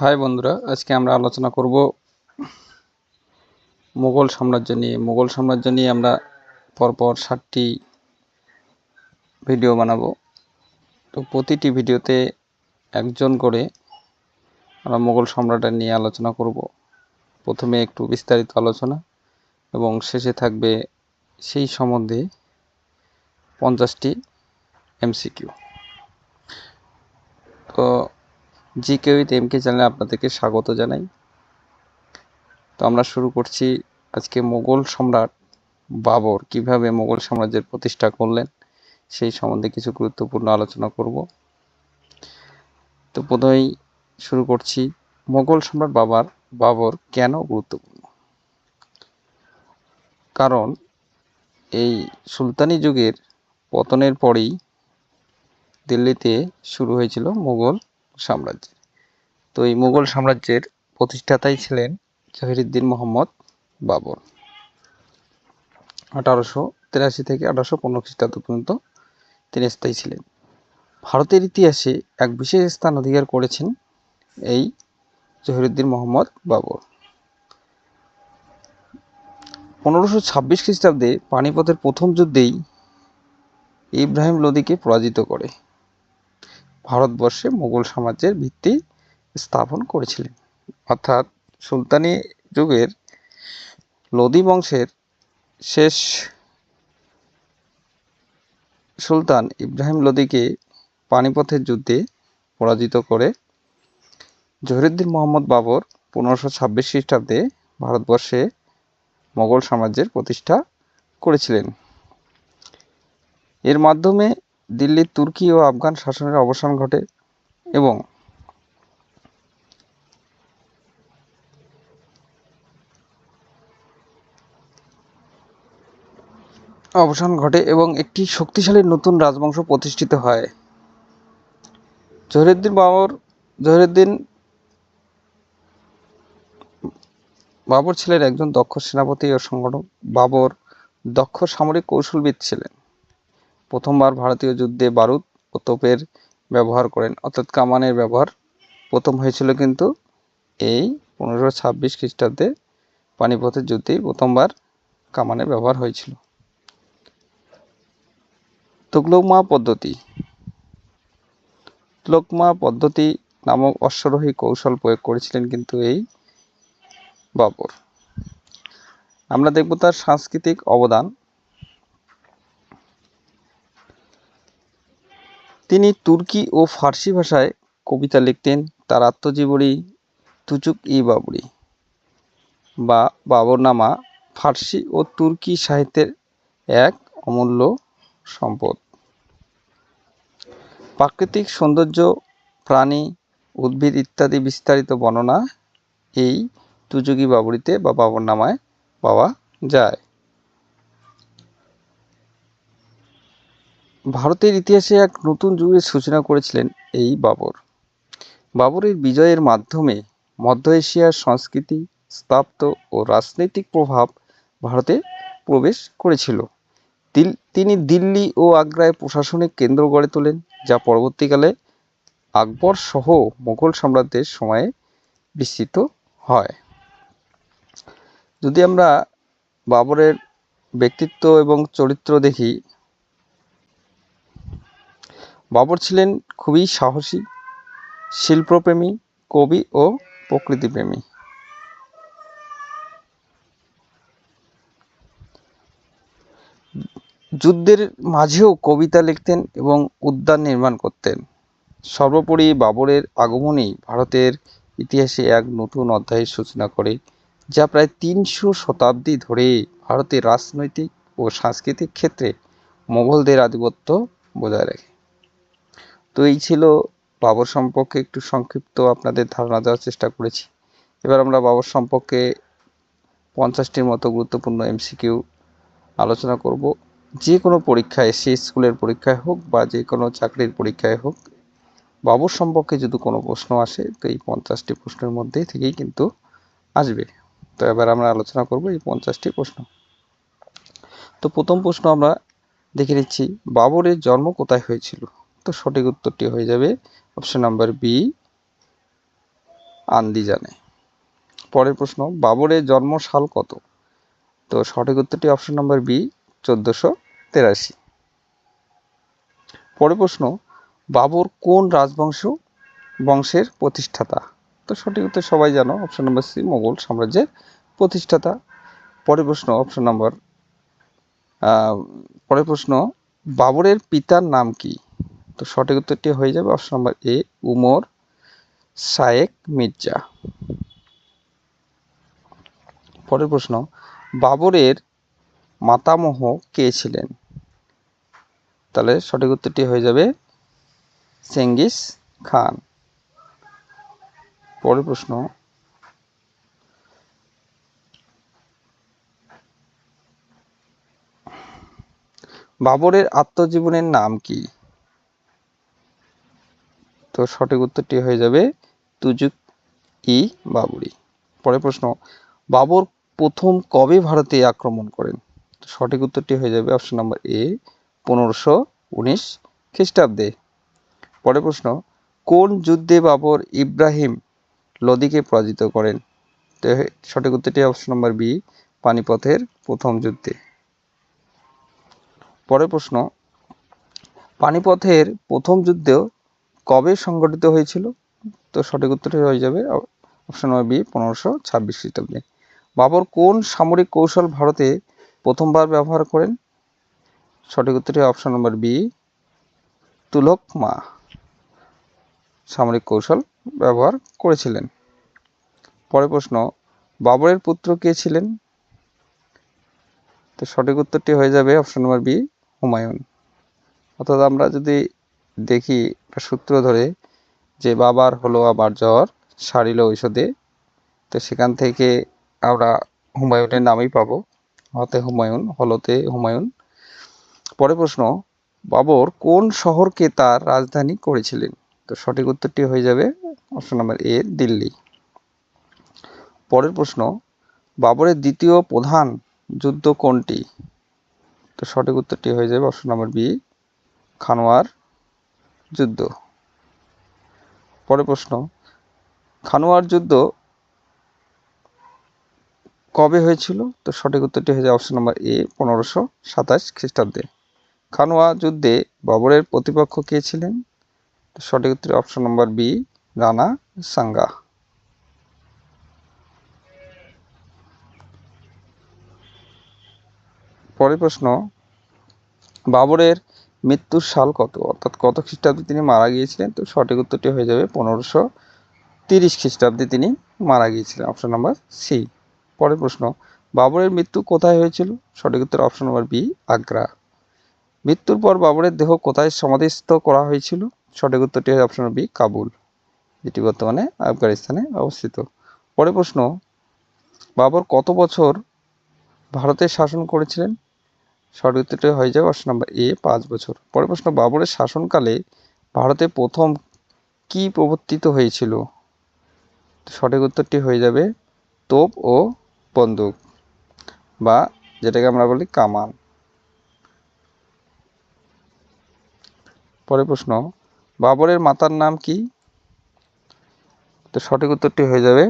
High বন্ধুরা, আজকে আমরা আলোচনা করব মুঘল সাম্রাজ্য নিয়ে। মুঘল সাম্রাজ্য নিয়ে আমরা পরপর ষাটটি ভিডিও বানাবো। তো প্রতিটি ভিডিওতে একজন করে আমরা মুঘল সম্রাটের নিয়ে আলোচনা করব। প্রথমে একটু বিস্তারিত আলোচনা এবং শেষে থাকবে সেই সম্বন্ধে পঞ্চাশটি এমসিকিউ। তো জি কে উইথ এম কে চ্যানেলে আপনাদেরকে স্বাগত জানাই। তো আমরা শুরু করছি আজকে মোগল সম্রাট বাবর কীভাবে মোগল সাম্রাজ্যের প্রতিষ্ঠা করলেন, সেই সম্বন্ধে কিছু গুরুত্বপূর্ণ আলোচনা করব। তো প্রথমেই শুরু করছি, মোগল সম্রাট বাবার, বাবর কেন গুরুত্বপূর্ণ? কারণ এই সুলতানি যুগের পতনের পরেই দিল্লিতে শুরু হয়েছিল মোগল সাম্রাজ্যের। তো এই মুঘল সাম্রাজ্যের প্রতিষ্ঠাতাই ছিলেন জহিরুদ্দিন মোহাম্মদ বাবর। আঠারোশো তিরাশি থেকে আঠারোশো পনেরো খ্রিস্টাব্দ পর্যন্ত তিনি স্থায়ী ছিলেন। ভারতের ইতিহাসে এক বিশেষ স্থান অধিকার করেছেন এই জহিরুদ্দিন মোহাম্মদ বাবর। পনেরোশো ছাব্বিশ খ্রিস্টাব্দে পানিপথের প্রথম যুদ্ধেই ইব্রাহিম লোদিকে পরাজিত করে। ভারতবর্ষে মোগল সাম্রাজ্যের ভিত্তি স্থাপন করেছিলেন। অর্থাৎ সুলতানি যুগের লোদি বংশের শেষ সুলতান ইব্রাহিম লোদিকে পানিপথের যুদ্ধে পরাজিত করে জহিরুদ্দিন মোহাম্মদ বাবর পনেরোশো ছাব্বিশ খ্রিস্টাব্দে ভারতবর্ষে মোগল সাম্রাজ্যের প্রতিষ্ঠা করেছিলেন। এর মাধ্যমে দিল্লির তুর্কি ও আফগান শাসনের অবসান ঘটে এবং অবসান ঘটে এবং একটি শক্তিশালী নতুন রাজবংশ প্রতিষ্ঠিত হয়। জহিরুদ্দিন বাবর জহিরুদ্দিন বাবর ছিলেন একজন দক্ষ সেনাপতি ও সংগঠক। বাবর দক্ষ সামরিক কৌশলবিদ ছিলেন। প্রথমবার ভারতীয় যুদ্ধে বারুদ ও তোপের ব্যবহার করেন। অর্থাৎ কামানের ব্যবহার প্রথম হয়েছিল কিন্তু এই পনেরোশো ছাব্বিশ খ্রিস্টাব্দে পানিপথের যুদ্ধেই প্রথমবার কামানের ব্যবহার হয়েছিল। তুগলকমা পদ্ধতি। তুগলকমা পদ্ধতি নামক অশ্বরোহী কৌশল প্রয়োগ করেছিলেন কিন্তু এই বাবর। আমরা দেখব তার সাংস্কৃতিক অবদান। তুর্কি ও ফার্সি ভাষায় কবিতা লিখতেন। তার আত্মজীবনী তুচুক ই বাবরি বা বাবরনামা ফার্সি ও তুর্কি সাহিত্যের এক অমূল্য সম্পদ। প্রাকৃতিক সৌন্দর্য, প্রাণী, উদ্ভিদ ইত্যাদি বিস্তারিত বর্ণনা এই তুজুগি বাবরিতে বা বাবরনামায় পাওয়া যায়। ভারতের ইতিহাসে এক নতুন যুগের সূচনা করেছিলেন এই বাবর। বাবরের বিজয়ের মাধ্যমে মধ্য এশিয়ার সংস্কৃতি স্থাপ্ত ও রাজনৈতিক প্রভাব ভারতে প্রবেশ করেছিল। তিনি দিল্লি ও আগ্রায় প্রশাসনিক কেন্দ্র গড়ে তোলেন, যা পরবর্তীকালে আকবর সহ মুঘল সাম্রাজ্যের সময়ে বিস্তৃত হয়। যদি আমরা বাবরের ব্যক্তিত্ব এবং চরিত্র দেখি বাবর ছিলেন খুবই সাহসী, শিল্পপ্রেমী, কবি ও প্রকৃতিপ্রেমী। যুদ্ধের মাঝেও কবিতা লিখতেন এবং উদ্যান নির্মাণ করতেন। সর্বোপরি বাবরের আগমনই ভারতের ইতিহাসে এক নতুন অধ্যায়ের সূচনা করে, যা প্রায় তিনশো শতাব্দী ধরে ভারতের রাজনৈতিক ও সাংস্কৃতিক ক্ষেত্রে মোগলদের আধিপত্য বজায় রাখে। তো এই ছিল বাবর সম্পর্কে একটু সংক্ষিপ্ত আপনাদের ধারণা দেওয়ার চেষ্টা করেছি। এবার আমরা বাবর সম্পর্কে পঞ্চাশটির মতো গুরুত্বপূর্ণ এমসিকিউ আলোচনা করব। যে কোনো পরীক্ষায়, সে স্কুলের পরীক্ষায় হোক বা যে কোনো চাকরির পরীক্ষায় হোক, বাবর সম্পর্কে যদি কোনো প্রশ্ন আসে, তো এই পঞ্চাশটি প্রশ্নের মধ্যে থেকেই কিন্তু আসবে। তো এবার আমরা আলোচনা করব এই পঞ্চাশটি প্রশ্ন। তো প্রথম প্রশ্ন আমরা দেখে নিচ্ছি, বাবরের জন্ম কোথায় হয়েছিল? তো সঠিক উত্তরটি হয়ে যাবে অপশন নাম্বার বি আন্দিজানে। পরের প্রশ্ন, বাবরের জন্ম সাল কত? তো সঠিক উত্তরটি অপশন নম্বর বি চোদ্দোশো তেরাশি। পরের প্রশ্ন, বাবর কোন রাজবংশ বংশের প্রতিষ্ঠাতা? তো সঠিক উত্তর সবাই জানো অপশন নম্বর সি মোগল সাম্রাজ্যের প্রতিষ্ঠাতা। পরের প্রশ্ন অপশন নম্বর পরের প্রশ্ন, বাবরের পিতার নাম কি? তো সঠিক উত্তরটি হয়ে যাবে option number A, Umar Shaikh Mirza. পরের প্রশ্ন, বাবরের মাতামহ কে ছিলেন? তাহলে সঠিক উত্তরটি হয়ে যাবে চেঙ্গিস খান। পরের প্রশ্ন, বাবরের আত্মজীবনের নাম কি? তো সঠিক উত্তরটি হয়ে যাবে তুজুক ই বাবরি। পরের প্রশ্ন, বাবর প্রথম কবে ভারতে আক্রমণ করেন? সঠিক উত্তরটি হয়ে যাবে অপশন নাম্বার এ পনেরোশো উনিশ খ্রিস্টাব্দে। পরের প্রশ্ন, কোন যুদ্ধে বাবর ইব্রাহিম লদিকে পরাজিত করেন? তো সঠিক উত্তরটি অপশন নম্বর বি পানিপথের প্রথম যুদ্ধে। পরের প্রশ্ন, পানিপথের প্রথম যুদ্ধ কবে সংগঠিত হয়েছিল? তো সঠিক উত্তরটি হয়ে যাবে অপশন বি, পনেরোশো ছাব্বিশ খ্রিস্টাব্দে। বাবর, কোন সামরিক কৌশল ভারতে প্রথমবার ব্যবহার করেন? সঠিক উত্তরটি অপশন নম্বর বি, তুলক মা। সামরিক কৌশল ব্যবহার করেছিলেন। পরের প্রশ্ন, বাবরের পুত্র কে ছিলেন? তো সঠিক উত্তরটি হয়ে যাবে অপশন নম্বর বি, হুমায়ুন। অর্থাৎ আমরা যদি দেখি একটা সূত্র ধরে যে বাবার হলো আবার জ্বর সারিল ঔষধে, তো সেখান থেকে আমরা হুমায়ুনের নামই পাবো। হতে হুমায়ুন, হলতে হুমায়ুন। পরে প্রশ্ন, বাবর কোন শহরকে তার রাজধানী করেছিলেন? তো সঠিক উত্তরটি হয়ে যাবে অপশন নাম্বার এ, দিল্লি। পরের প্রশ্ন, বাবরের দ্বিতীয় প্রধান যুদ্ধ কোনটি? তো সঠিক উত্তরটি হয়ে যাবে অপশন নাম্বার বি, খানোয়ার। যুদ্ধ। পরের প্রশ্ন, খানোয়ার যুদ্ধ কবে হয়েছিল? তো সঠিক উত্তরটি হয়ে যায় অপশন নম্বর এ পনেরোশো সাতাশ খ্রিস্টাব্দে। খানোয়া যুদ্ধে বাবরের প্রতিপক্ষ কে ছিলেন? সঠিক উত্তর অপশন নম্বর বি রানা সাঙ্গা। পরের প্রশ্ন, বাবরের মৃত্যুর সাল কত? অর্থাৎ কত খ্রিস্টাব্দে তিনি মারা গিয়েছিলেন? তো সঠিক উত্তরটি হয়ে যাবে পনেরোশো তিরিশ খ্রিস্টাব্দে তিনি মারা গিয়েছিলেন। Option number C. পরের প্রশ্ন, বাবরের মৃত্যু কোথায় হয়েছিল? সঠিক উত্তর অপশন নাম্বার বি, আগ্রা। মৃত্যুর পর বাবরের দেহ কোথায় সমাধিস্থ করা হয়েছিল? সঠিক উত্তরটি হয় অপশন বি, কাবুল, যেটি বর্তমানে আফগানিস্তানে অবস্থিত। পরের প্রশ্ন, বাবর কত বছর ভারতের শাসন করেছিলেন? সঠিক উত্তরটি হয়ে যাবে অপশন নাম্বার এ, পাঁচ বছর। পরের প্রশ্ন, বাবরের শাসনকালে ভারতে প্রথম কি প্রবর্তিত হয়েছিল? সঠিক উত্তরটি হয়ে যাবে তোপ ও বন্দুক বা যেটাকে আমরা বলি কামান। পরের প্রশ্ন, বাবরের মাতার নাম কি? তো সঠিক উত্তরটি হয়ে যাবে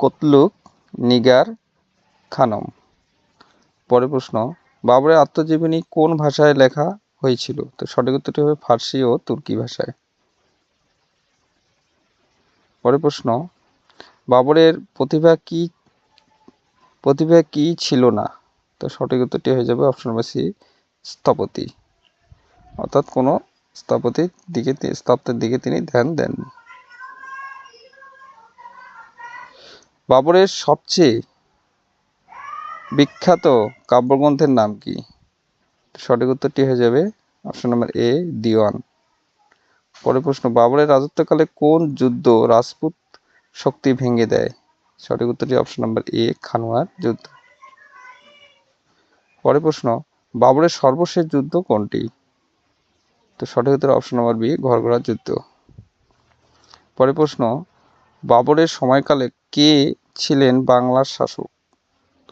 কতলুক নিগার খানম। পরের প্রশ্ন, বাবরের আত্মজীবনী কোন ভাষায় লেখা হয়েছিল? তো সঠিক উত্তরটি হবে ফার্সি ও তুর্কি ভাষায়। পরের প্রশ্ন, বাবরের প্রতিভা কি প্রতিভা কি ছিল না? তো সঠিক উত্তরটি হয়ে যাবে অপশন নম্বর সি, স্থপতি। অর্থাৎ কোনো স্থপতির দিকে স্থপতির দিকে তিনি ধ্যান দেন বাবরের সবচেয়ে বিখ্যাত কাব্যগ্রন্থের নাম কি? সঠিক উত্তরটি হয়ে যাবে অপশন নম্বর এ, দিওয়ান। পরের প্রশ্ন, বাবরের রাজত্বকালে কোন যুদ্ধ রাজপুত শক্তি ভেঙে দেয়? সঠিক উত্তরটি অপশন নাম্বার এ, খানোয়ার যুদ্ধ। পরের প্রশ্ন, বাবরের সর্বশেষ যুদ্ধ কোনটি? তো সঠিক উত্তর অপশন নাম্বার বি ঘরগড়ার যুদ্ধ। পরের প্রশ্ন, বাবরের সময়কালে কে ছিলেন বাংলার শাসক?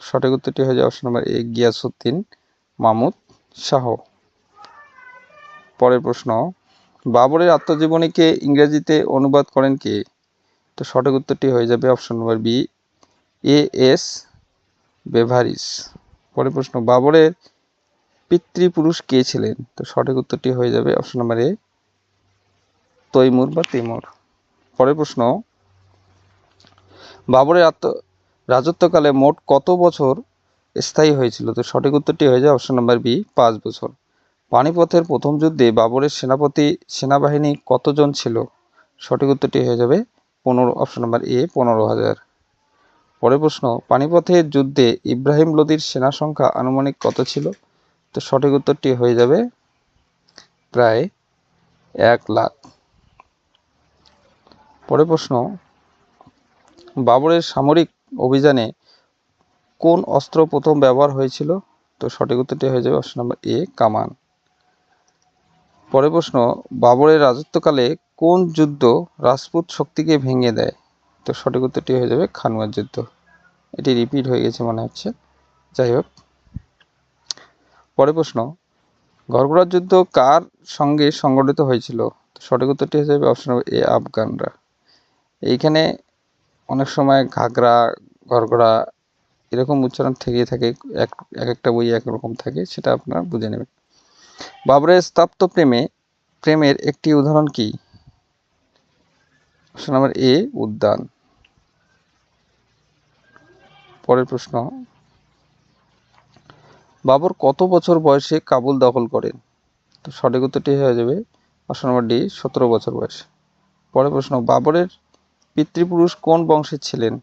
সঠিক উত্তরটি হয়ে যায় option number A Ghiyasuddin Mahmud Shah. পরের প্রশ্ন, বাবরের আত্মজীবনীকে ইংরেজিতে অনুবাদ করেন কে? তো সঠিক উত্তরটি হয়ে যাবে option number B, A S বেভারিস। পরের প্রশ্ন, বাবরের পিতৃপুরুষ কে ছিলেন? তো সঠিক উত্তরটি হয়ে যাবে অপশন নম্বর এ, তৈমুর বা তিমুর। পরের প্রশ্ন, বাবরের আত্ম রাজত্বকালে মোট কত বছর স্থায়ী হয়েছিল? তো সঠিক উত্তরটি হয়ে যায় অপশন নম্বর বি, পাঁচ বছর। পানিপথের প্রথম যুদ্ধে বাবরের সেনাপতি, সেনাবাহিনী কতজন ছিল? সঠিক উত্তরটি হয়ে যাবে পনেরো, অপশন নম্বর এ, পনেরো হাজার। পরের প্রশ্ন, পানিপথের যুদ্ধে ইব্রাহিম লোদির সেনা সংখ্যা আনুমানিক কত ছিল? তো সঠিক উত্তরটি হয়ে যাবে প্রায় এক লাখ। পরের প্রশ্ন, বাবরের সামরিক অভিযানে কোন অস্ত্র প্রথম ব্যবহার হয়েছিল? তো সঠিক উত্তরটি হয়ে যাবে অপশন নম্বর এ, কামান। পরের প্রশ্ন, বাবরের রাজত্বকালে কোন যুদ্ধ রাজপুত শক্তিকে ভেঙে দেয়? তো সঠিক উত্তরটি হয়ে যাবে খানুয়ার যুদ্ধ। এটি রিপিট হয়ে গেছে মনে হচ্ছে। যাই হোক। পরের প্রশ্ন গড়গড়ার যুদ্ধ কার সঙ্গে সংগঠিত হয়েছিল? সঠিক উত্তরটি হয়ে যাবে অপশন নম্বর এ, আফগানরা। এইখানে সময় ঘাগরা গড়গড়া এরকম উচ্চারণ থেকেই থাকে, এক এক একটা বই একরকম থাকে, সেটা আপনারা বুঝে নেবেন। বাবরের স্তাপ্ত প্রেমে, প্রেমের একটি উদাহরণ কি? অপশন নাম্বার এ, উদ্যান। পরের প্রশ্ন, বাবর কত বছর বয়সে কাবুল দখল করেন? তো সঠিক উত্তরটি হয়ে যাবে অপশন নম্বর ডি, সতেরো বছর বয়সে। পরের প্রশ্ন, বাবরের পিতৃপুরুষ কোন বংশের ছিলেন?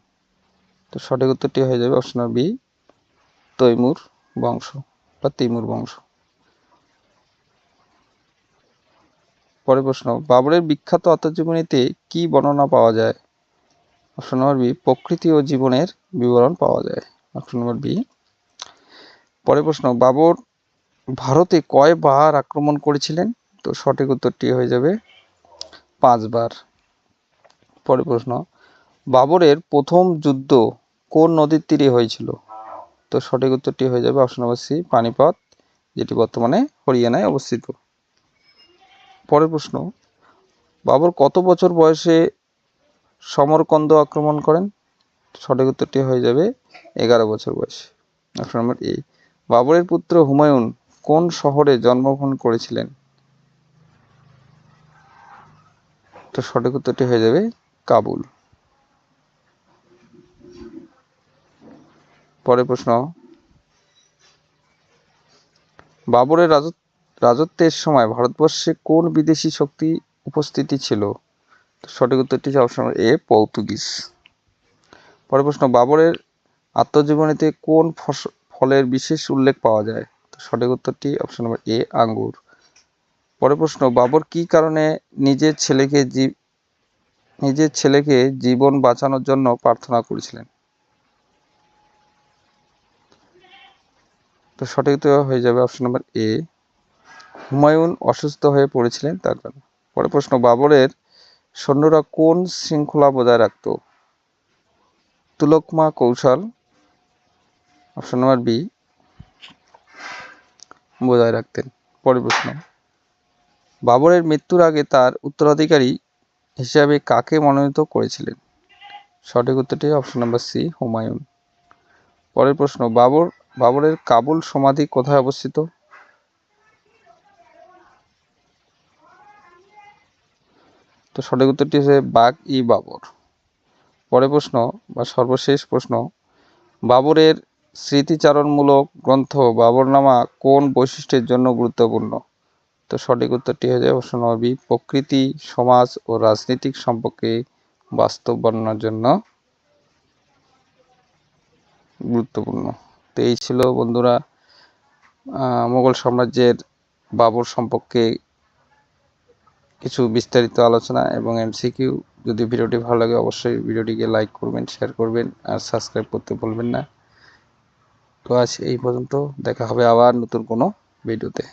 তো সঠিক উত্তরটি হয়ে যাবে অপশন বি তৈমুর বংশ বা তিমুর বংশ। পরের প্রশ্ন, বাবরের বিখ্যাত আত্মজীবনীতে কি বর্ণনা পাওয়া যায়? অপশন নম্বর বি প্রকৃতি ও জীবনের বিবরণ পাওয়া যায়। অপশন নম্বর বি পরের প্রশ্ন, বাবর ভারতে কয়বার আক্রমণ করেছিলেন? তো সঠিক উত্তরটি হয়ে যাবে পাঁচবার। পরের প্রশ্ন, বাবরের প্রথম যুদ্ধ কোন নদীর তীরে হয়েছিল? তো সঠিক উত্তরটি হয়ে যাবে অপশন নম্বর সি পানিপথ, যেটি বর্তমানে হরিয়ানায় অবস্থিত। পরের প্রশ্ন, বাবর কত বছর বয়সে সমরকন্দ আক্রমণ করেন? সঠিক উত্তরটি হয়ে যাবে এগারো বছর বয়সে। অপশন নম্বর এ বাবরের পুত্র হুমায়ুন কোন শহরে জন্মগ্রহণ করেছিলেন? তো সঠিক উত্তরটি হয়ে যাবে কাবুল। পরের প্রশ্ন, বাবরের রাজত্ব রাজত্বের সময় ভারতবর্ষে কোন বিদেশি শক্তি উপস্থিতি ছিল? সঠিক উত্তরটি অপশন এ পর্তুগিজ। পরের প্রশ্ন, বাবরের আত্মজীবনীতে কোন ফলের বিশেষ উল্লেখ পাওয়া যায়? সঠিক উত্তরটি অপশন নম্বর এ আঙ্গুর। পরের প্রশ্ন, বাবর কি কারণে নিজের ছেলেকে জীব নিজের ছেলেকে জীবন বাঁচানোর জন্য প্রার্থনা করেছিলেন। তো সঠিক হয়ে যাবে অপশন নম্বর এ হুমায়ুন অসুস্থ হয়ে পড়েছিলেন তার কারণে পরে প্রশ্ন, বাবরের সৈন্যরা কোন শৃঙ্খলা বজায় রাখত? তুলকমা কৌশল অপশন নম্বর বি বজায় রাখতেন। পরের প্রশ্ন, বাবরের মৃত্যুর আগে তার উত্তরাধিকারী হিসাবে কাকে মনোনীত করেছিলেন? সঠিক উত্তরটি অপশন নম্বর সি হুমায়ুন। পরের প্রশ্ন, বাবর, বাবরের কাবুল সমাধি কোথায় অবস্থিত? তো সঠিক উত্তরটি হচ্ছে বাঘ ই বাবর। পরের প্রশ্ন, বা সর্বশেষ প্রশ্ন, বাবরের স্মৃতিচারণমূলক গ্রন্থ বাবরনামা কোন বৈশিষ্ট্যের জন্য গুরুত্বপূর্ণ? তো সঠিক উত্তরটি হয়ে যায় অপশন বি, প্রকৃতি, সমাজ ও রাজনৈতিক সম্পর্কে বাস্তব বর্ণনার জন্য গুরুত্বপূর্ণ। তো এই ছিল বন্ধুরা মোগল সাম্রাজ্যের বাবর সম্পর্কে কিছু বিস্তারিত আলোচনা এবং এমসিকিউ। যদি ভিডিওটি ভালো লাগে অবশ্যই ভিডিওটিকে লাইক করবেন, শেয়ার করবেন আর সাবস্ক্রাইব করতে বলবেন না। তো আজ এই পর্যন্ত দেখা হবে আবার নতুন কোনো ভিডিওতে।